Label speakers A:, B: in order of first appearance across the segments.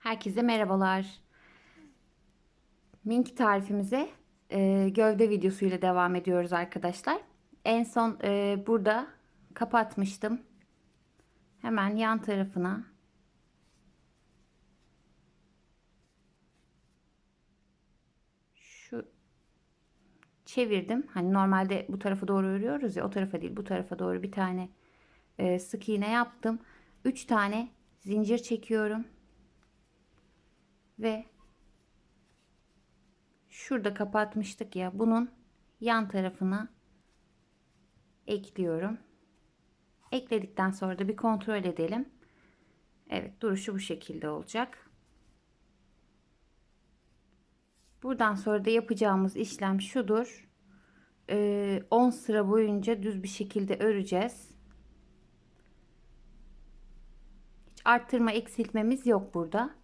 A: Herkese merhabalar. Minki tarifimize e, gövde videosuyla devam ediyoruz arkadaşlar. En son e, burada kapatmıştım. Hemen yan tarafına şu çevirdim. Hani normalde bu tarafa doğru örüyoruz ya o tarafa değil bu tarafa doğru bir tane e, sık iğne yaptım. 3 tane zincir çekiyorum ve şurada kapatmıştık ya bunun yan tarafına ekliyorum. Ekledikten sonra da bir kontrol edelim. Evet duruşu bu şekilde olacak. Buradan sonra da yapacağımız işlem şudur. Ee, 10 sıra boyunca düz bir şekilde öreceğiz. Hiç arttırma eksiltmemiz yok burada.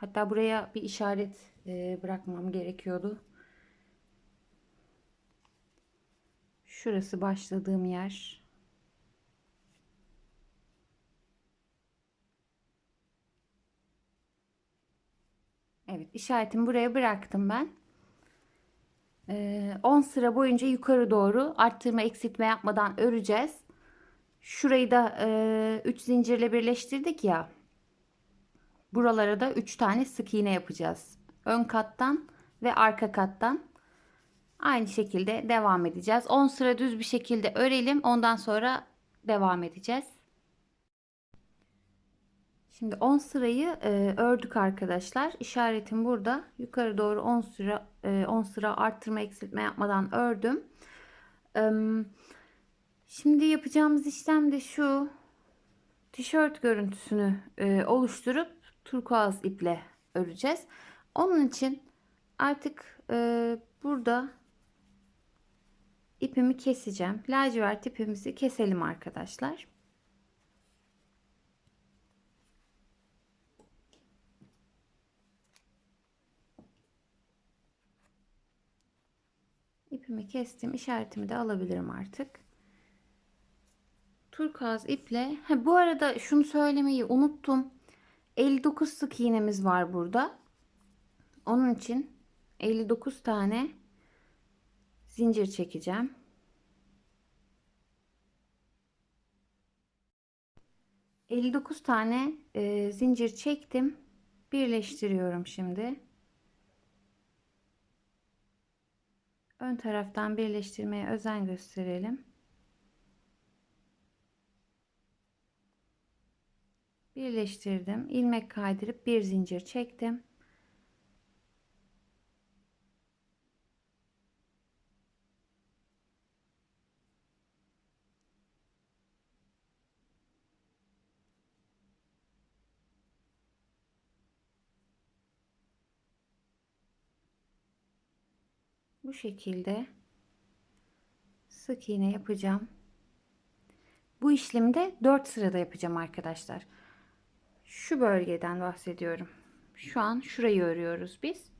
A: Hatta buraya bir işaret e, bırakmam gerekiyordu. Şurası başladığım yer. Evet işaretimi buraya bıraktım ben. Ee, 10 sıra boyunca yukarı doğru arttırma eksiltme yapmadan öreceğiz. Şurayı da 3 e, zincirle birleştirdik ya. Buralara da 3 tane sık iğne yapacağız. Ön kattan ve arka kattan. Aynı şekilde devam edeceğiz. 10 sıra düz bir şekilde örelim. Ondan sonra devam edeceğiz. Şimdi 10 sırayı e, ördük arkadaşlar. İşaretim burada. Yukarı doğru 10 sıra e, 10 sıra arttırma eksiltme yapmadan ördüm. E, şimdi yapacağımız işlem de şu. Tişört görüntüsünü e, oluşturup turkuaz iple öreceğiz. Onun için artık e, burada ipimi keseceğim. Lacivert ipimizi keselim arkadaşlar. İpimi kestim. işaretimi de alabilirim artık. Turkuaz iple. Ha, bu arada şunu söylemeyi unuttum. 59 sık iğnemiz var burada. Onun için 59 tane zincir çekeceğim. ...59 tane e, zincir çektim. Birleştiriyorum şimdi. Ön taraftan birleştirmeye özen gösterelim. Birleştirdim. İlmek kaydırıp bir zincir çektim. Bu şekilde sık iğne yapacağım. Bu işlemi de 4 sırada yapacağım arkadaşlar şu bölgeden bahsediyorum. Şu an şurayı örüyoruz biz.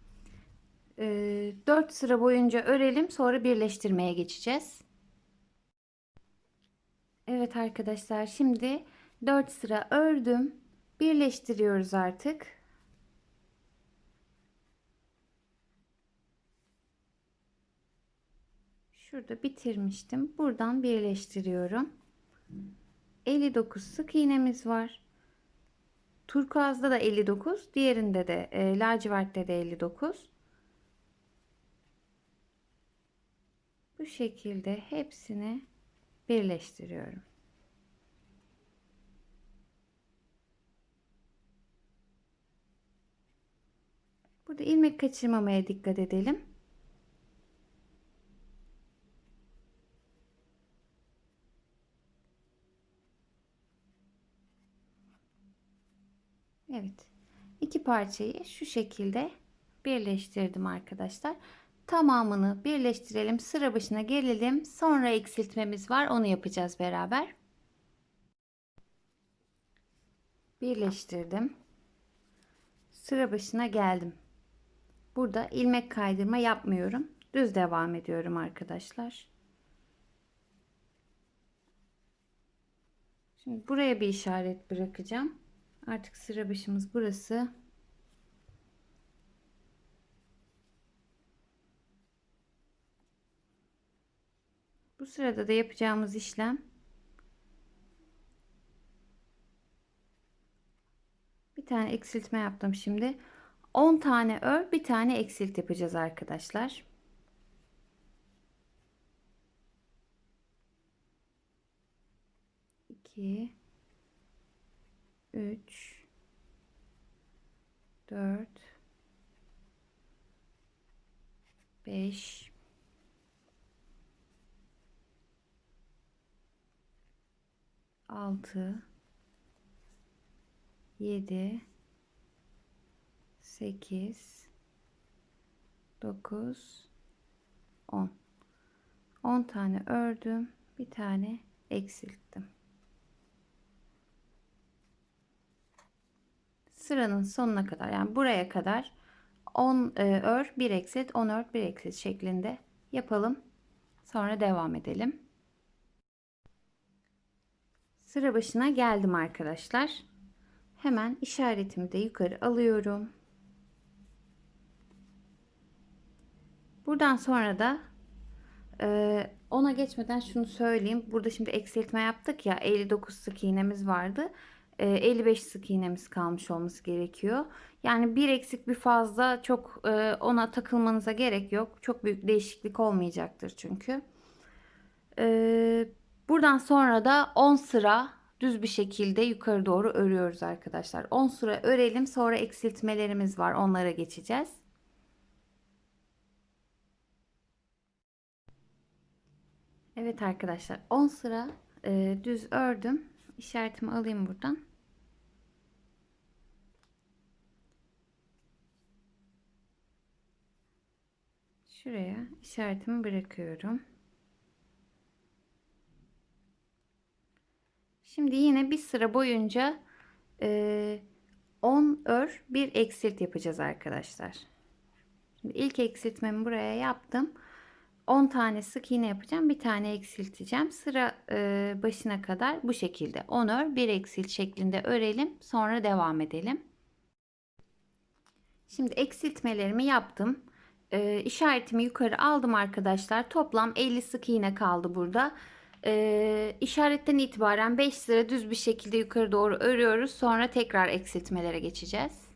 A: Ee, 4 sıra boyunca örelim sonra birleştirmeye geçeceğiz. Evet arkadaşlar şimdi 4 sıra ördüm. Birleştiriyoruz artık. Şurada bitirmiştim. Buradan birleştiriyorum. 59 sık iğnemiz var. Turkuaz'da da 59. Diğerinde de e, lacivertte de 59. Bu şekilde hepsini birleştiriyorum. Burada ilmek kaçırmamaya dikkat edelim. Evet. iki parçayı şu şekilde birleştirdim arkadaşlar. Tamamını birleştirelim. Sıra başına gelelim. Sonra eksiltmemiz var. Onu yapacağız beraber. Birleştirdim. Sıra başına geldim. Burada ilmek kaydırma yapmıyorum. Düz devam ediyorum arkadaşlar. Şimdi buraya bir işaret bırakacağım. Artık sıra başımız burası. Bu sırada da yapacağımız işlem bir tane eksiltme yaptım şimdi. 10 tane ör, bir tane eksilt yapacağız arkadaşlar. İki, üç, dört, beş, altı, yedi, sekiz, dokuz, on. On tane ördüm. Bir tane eksilttim. Sıranın sonuna kadar yani buraya kadar 10 e, ör, 1 eksilt, 10 ör, 1 eksilt şeklinde yapalım. Sonra devam edelim. Sıra başına geldim arkadaşlar. Hemen işaretimi de yukarı alıyorum. Buradan sonra da e, ona geçmeden şunu söyleyeyim. Burada şimdi eksiltme yaptık ya 59 sık iğnemiz vardı. E, 55 sık iğnemiz kalmış olması gerekiyor. Yani bir eksik bir fazla çok e, ona takılmanıza gerek yok. Çok büyük değişiklik olmayacaktır çünkü. E, buradan sonra da 10 sıra düz bir şekilde yukarı doğru örüyoruz arkadaşlar. 10 sıra örelim sonra eksiltmelerimiz var onlara geçeceğiz. Evet arkadaşlar 10 sıra e, düz ördüm. İşaretimi alayım buradan. Şuraya işaretimi bırakıyorum. Şimdi yine bir sıra boyunca e, 10 ör bir eksilt yapacağız arkadaşlar. Şimdi ilk eksiltmemi buraya yaptım. 10 tane sık iğne yapacağım. Bir tane eksilteceğim. Sıra e, başına kadar bu şekilde 10 ör bir eksilt şeklinde örelim. Sonra devam edelim. Şimdi eksiltmelerimi yaptım. E, işaretimi yukarı aldım arkadaşlar. Toplam 50 sık iğne kaldı burada. E, işaretten itibaren 5 sıra düz bir şekilde yukarı doğru örüyoruz. Sonra tekrar eksiltmelere geçeceğiz.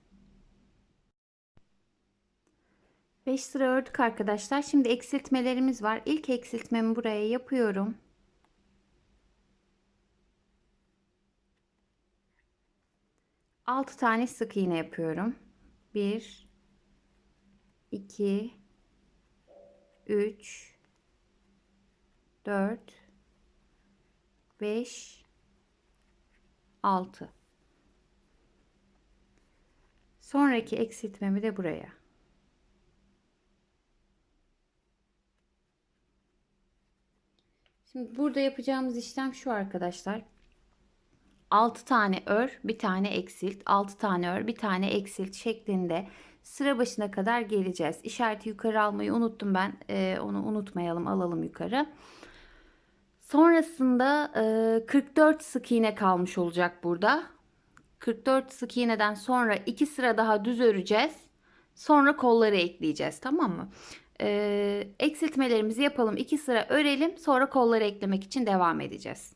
A: 5 sıra ördük arkadaşlar. Şimdi eksiltmelerimiz var. İlk eksiltmemi buraya yapıyorum. Altı tane sık iğne yapıyorum. Bir, iki, üç, dört, beş, altı. Sonraki eksiltmemi de buraya. Şimdi burada yapacağımız işlem şu arkadaşlar. 6 tane ör, bir tane eksilt, 6 tane ör, bir tane eksilt şeklinde sıra başına kadar geleceğiz. İşareti yukarı almayı unuttum ben. Ee, onu unutmayalım, alalım yukarı. Sonrasında e, 44 sık iğne kalmış olacak burada. 44 sık iğneden sonra 2 sıra daha düz öreceğiz. Sonra kolları ekleyeceğiz tamam mı? e, eksiltmelerimizi yapalım. 2 sıra örelim. Sonra kolları eklemek için devam edeceğiz.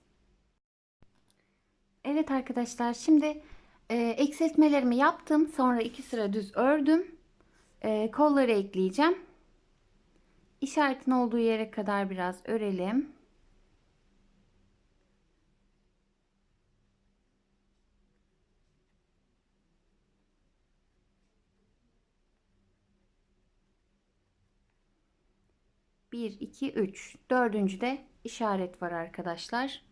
A: Evet arkadaşlar şimdi e, eksiltmelerimi yaptım. Sonra 2 sıra düz ördüm. E, kolları ekleyeceğim. İşaretin olduğu yere kadar biraz örelim. 1, 2, 3. Dördüncü de işaret var arkadaşlar.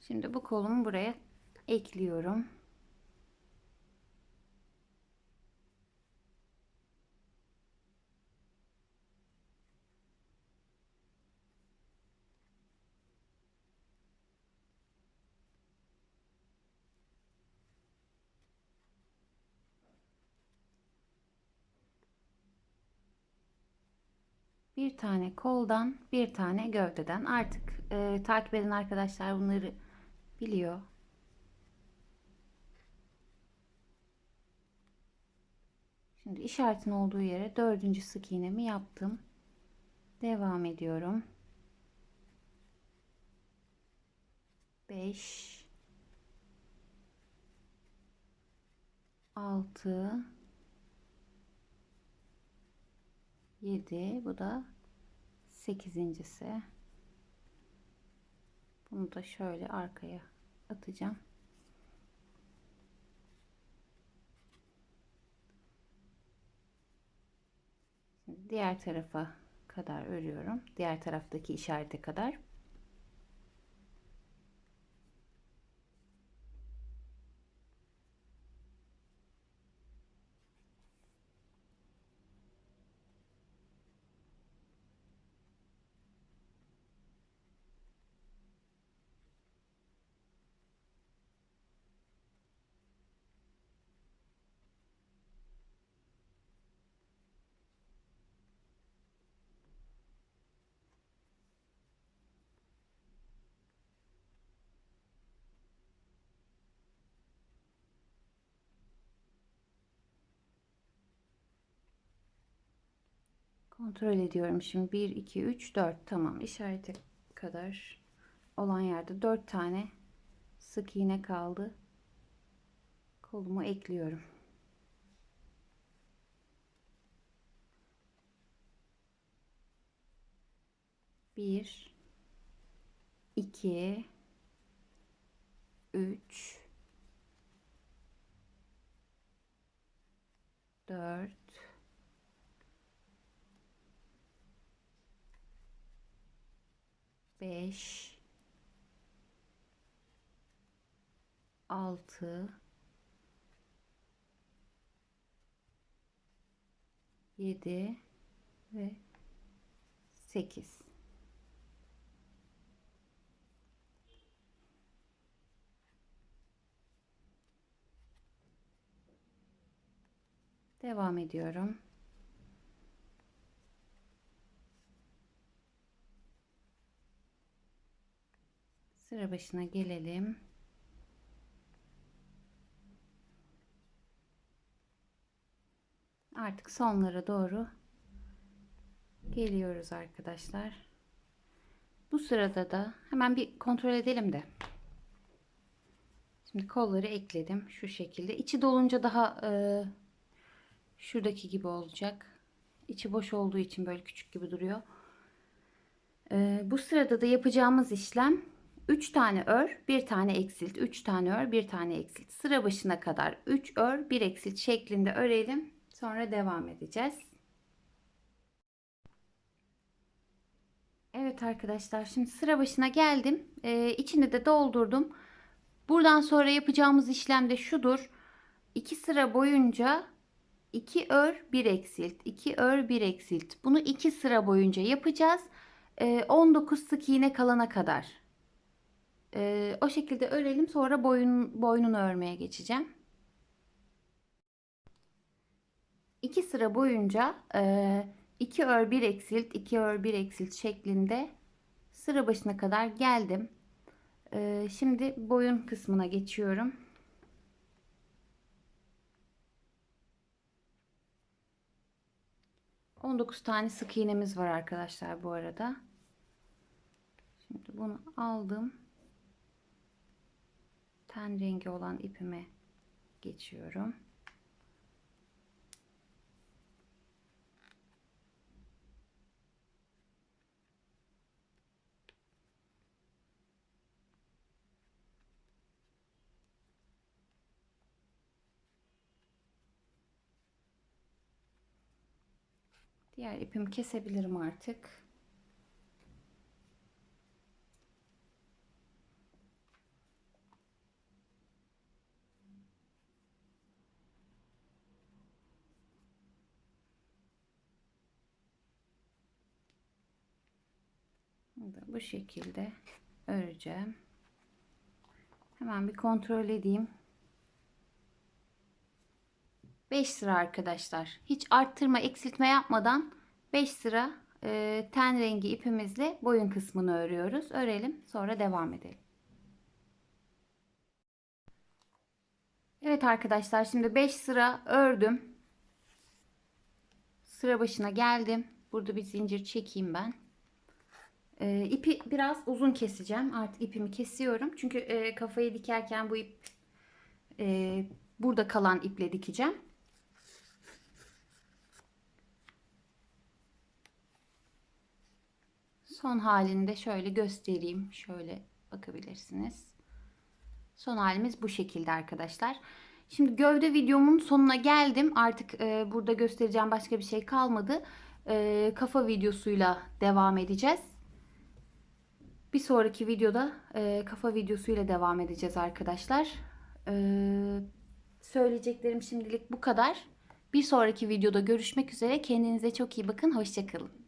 A: Şimdi bu kolumu buraya ekliyorum. bir tane koldan bir tane gövdeden. Artık e, takip eden arkadaşlar bunları biliyor. Şimdi işaretin olduğu yere dördüncü sık iğnemi yaptım. Devam ediyorum. 5 6 7 bu da sekizincisi. Bunu da şöyle arkaya atacağım. Şimdi diğer tarafa kadar örüyorum. Diğer taraftaki işarete kadar. Kontrol ediyorum şimdi 1 2 3 4 tamam işarete kadar olan yerde 4 tane sık iğne kaldı. Kolumu ekliyorum. Bir, iki, üç, dört, beş, altı, yedi ve sekiz. Devam ediyorum. Sıra başına gelelim. Artık sonlara doğru geliyoruz arkadaşlar. Bu sırada da hemen bir kontrol edelim de. Şimdi kolları ekledim şu şekilde. İçi dolunca daha e, şuradaki gibi olacak. İçi boş olduğu için böyle küçük gibi duruyor. E, bu sırada da yapacağımız işlem 3 tane ör, 1 tane eksilt, 3 tane ör, 1 tane eksilt. Sıra başına kadar 3 ör, 1 eksilt şeklinde örelim. Sonra devam edeceğiz. Evet arkadaşlar şimdi sıra başına geldim. Ee, içini de doldurdum. Buradan sonra yapacağımız işlem de şudur. 2 sıra boyunca 2 ör 1 eksilt 2 ör 1 eksilt. Bunu 2 sıra boyunca yapacağız. Ee, 19 sık iğne kalana kadar. Ee, o şekilde örelim sonra boyun, boynunu örmeye geçeceğim. 2 sıra boyunca 2 ör 1 eksilt 2 ör 1 eksilt şeklinde sıra başına kadar geldim. E, şimdi boyun kısmına geçiyorum. On dokuz tane sık iğnemiz var arkadaşlar bu arada. Şimdi bunu aldım. Ten rengi olan ipime geçiyorum. Diğer ipimi kesebilirim artık. Bu şekilde öreceğim. Hemen bir kontrol edeyim. 5 sıra arkadaşlar. Hiç arttırma eksiltme yapmadan 5 sıra e, ten rengi ipimizle boyun kısmını örüyoruz. Örelim sonra devam edelim. Evet arkadaşlar şimdi 5 sıra ördüm. sıra başına geldim. Burada bir zincir çekeyim ben. Ee, ipi biraz uzun keseceğim. Artık ipimi kesiyorum. Çünkü e, kafayı dikerken bu ip e, burada kalan iple dikeceğim. Son halini de şöyle göstereyim. Şöyle bakabilirsiniz. Son halimiz bu şekilde arkadaşlar. Şimdi gövde videomun sonuna geldim. Artık e, burada göstereceğim başka bir şey kalmadı. E, kafa videosuyla devam edeceğiz. Bir sonraki videoda e, kafa videosuyla devam edeceğiz arkadaşlar. E, söyleyeceklerim şimdilik bu kadar. Bir sonraki videoda görüşmek üzere. Kendinize çok iyi bakın. Hoşçakalın.